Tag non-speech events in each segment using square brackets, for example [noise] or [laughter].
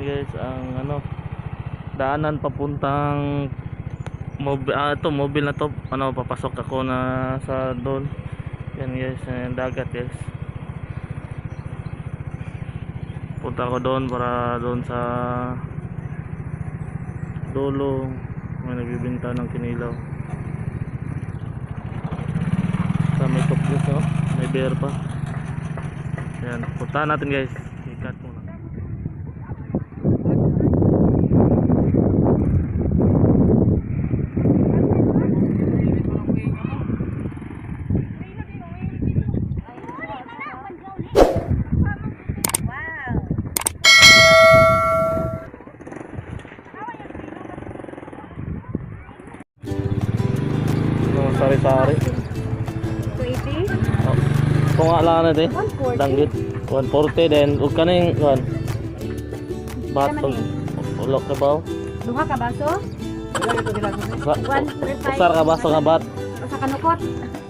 guys ang ano daanan papuntang mobil ah, ito mobile na to. Ano papasok ako na sa doon. Yan guys yung dagat guys. Punta ako doon para doon sa dulo may nagbibinta ng kinilaw. Sa may top juice oh. may beer pa. Yan punta natin guys ikat muna mga sari-sari 280? oh. kung nga lang natin 140? danggit 140 then ug kaning kuan batog ulok ka ba Duha ka baso? Sa- 135. usar ka baso nga bat O sa kanukot?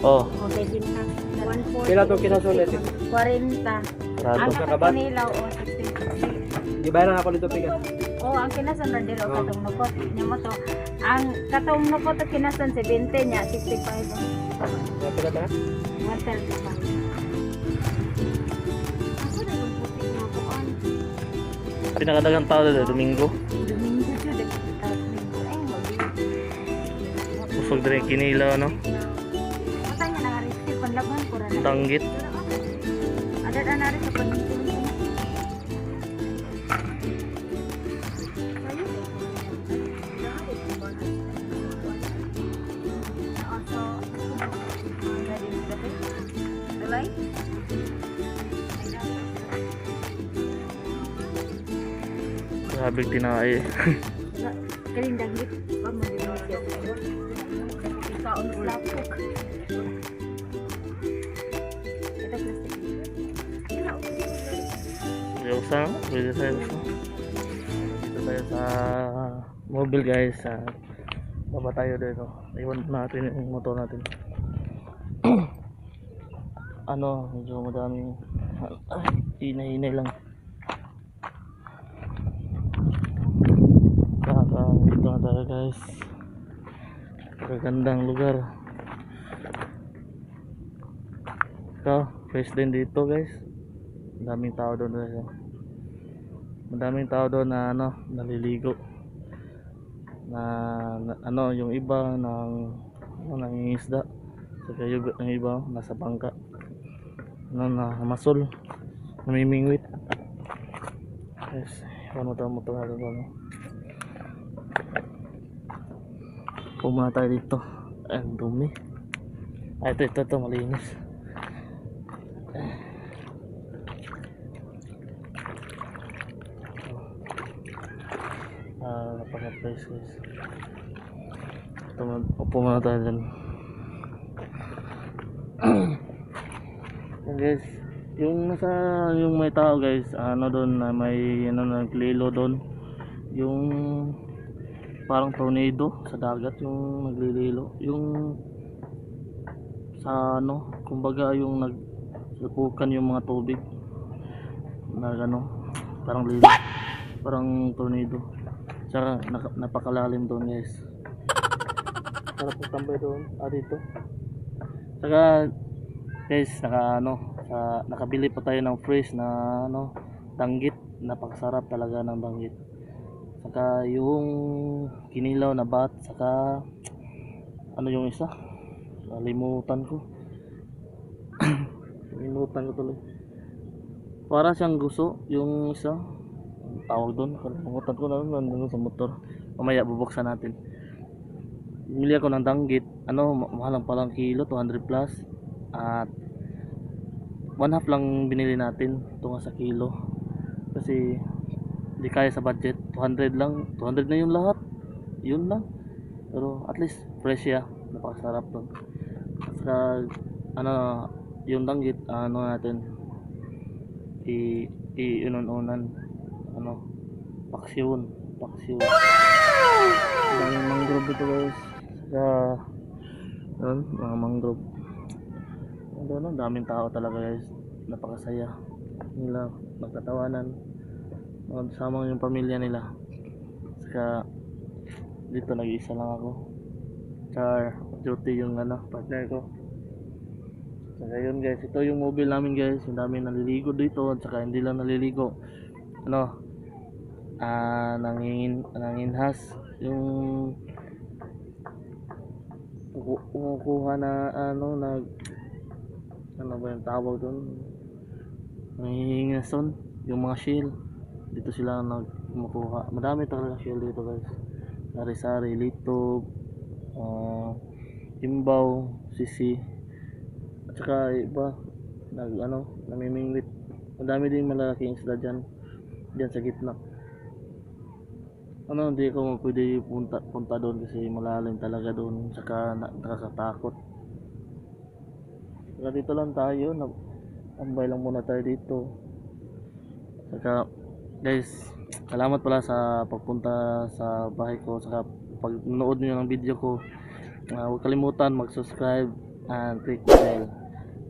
oh O, pwede na. 140. Pila to kinasulit? 40. rado Ang Kakabat? kakanilaw o 60. Di ba ako dito piga? O, ang kinasan na dilo Oh. katong nukot. Nya mo to. Ang katong nukot at kinasan 70 niya, 65. Nga pila ta? 135. Ako na yung puti nga kuan. pinakadagang tao dito domingo Domingo siya, mali. usog din yung kinilaw no niya rin. danggit Ada na nari sa panintin. Grabe tinaay Kaling dagit pa mo. Ikaon lapok. Ito plastic. Yosa, pwede tayo sa dito tayo sa mobile guys sa baba tayo dito iwan natin yung motor natin [clears throat] ano medyo madaming ay, hinay-hinay lang dito na tayo guys. Kagandang lugar. Ito fresh din dito guys. Madaming tao doon guys oh. madaming tao doon na ano naliligo. Na, na ano yung iba ng ano, nangingisda. Saka yung, yung iba nasa bangka. Ano na masol. Namimingwit. Yes ano tayo mo ito natin ano pumuna tayo dito. Ang dumi. Ah ito ito ito malinis. Ah napaka-place guys. Upo muna tayo dyan Yan [clears throat] guys yung nasa yung may tao guys ano doon may ano naglilo doon yung parang tornado sa dagat yung naglililo yung sa ano kumbaga yung nag sapukan yung mga tubig na ano parang lilo parang tornado Tsaka napakalalim doon guys. Sarap ng tambay doon. Ah dito. Tsaka guys naka ano sa nakabili pa tayo ng fresh na ano danggit. Napakasarap talaga ng danggit. Saka yung kinilaw na bat saka ano yung isa? Nalimutan ko. [clears throat] Nalimutan ko tuloy. Para siyang gusto yung isa tawag doon kalimutan ko na nandun sa motor mamaya bubuksan natin bumili ako ng danggit ano ma- mahal lang palang kilo 200 plus at one half lang binili natin ito nga sa kilo kasi di kaya sa budget 200 lang. 200 na yung lahat. Yun lang. Pero at least fresh siya. Napakasarap doon saka ano yung danggit ano natin i i unan-unan ano paksyon paksyon daming mangrove ito guys. Sa yun mga mangrove. Ano no daming tao talaga guys. Napakasaya nila magtatawanan Kasama yung pamilya nila. Saka dito nag-iisa lang ako. Char, duty yung ano, partner ko. Saka yun guys, ito yung mobile namin guys. Yung dami naliligo dito at saka hindi lang naliligo. Ano, ah nangingin, nanginhas yung kumukuha na ano nag ano ba yung tawag doon nangingason yung mga shell dito sila nag kumukuha madami talaga shell dito guys. Sari-sari lito uh, imbaw sisi. At saka iba nag ano namimingwit. Madami din malalaking isda dyan. Dyan sa gitna. Ano hindi ko pwede punta punta doon kasi malalim talaga doon. Saka na, nakakatakot saka dito lang tayo. Ambay lang muna tayo dito. Saka guys salamat pala sa pagpunta sa bahay ko saka pag nanood niyo ng video ko uh, huwag kalimutan mag subscribe and click the bell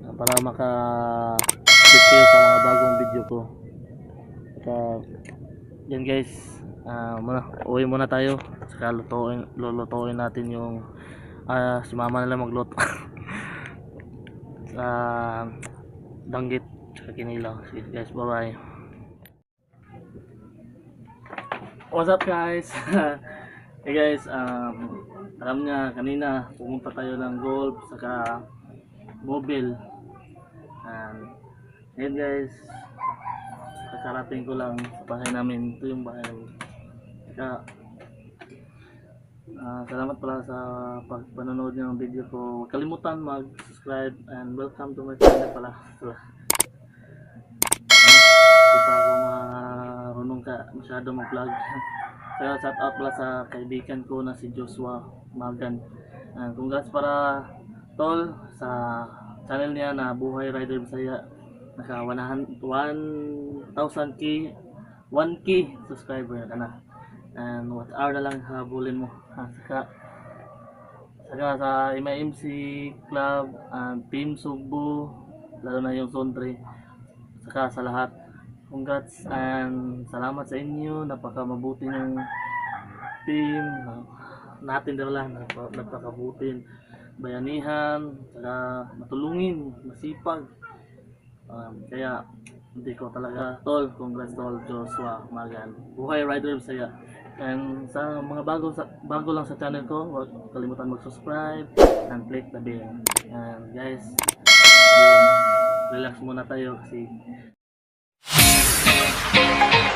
ah, para maka click kayo sa mga bagong video ko. Saka yan guys ah muna, uwi muna tayo saka lutuin, lulutuin natin yung ah si mama nila magluto. [laughs] Sa danggit saka kinilaw. Guys bye bye what's up guys? [laughs] Hey guys um alam niya kanina pumunta tayo ng golf saka mobile. And yun guys kakarating ko lang sa bahay namin. Ito yung bahay namin. Saka ah, salamat pala sa pag panonood niyo ng video ko. Kalimutan mag subscribe and welcome to my channel pala so, hindi pa ako marunong ka masyado mag vlog kaya [laughs] shout out pala sa kaibigan ko na si Joshua Magan. And congrats para tol sa channel niya na Buhay Rider Bisaya. Naka 100 1,000k 1k subscriber ka na. And what hour na lang habulin mo? Ha, saka saka sa MIMC Club and Team Sugbo lalo na yung Zone 3 saka sa lahat congrats and salamat sa inyo napaka mabuti ng team natin dala napaka, napakabutin bayanihan saka matulungin masipag Um, kaya hindi ko talaga tol, congrats tol Joshua Magan. Buhay Rider saya. And sa mga bago sa bago lang sa channel ko, huwag kalimutan mag-subscribe and click the bell. And guys, relax muna tayo kasi Thank you.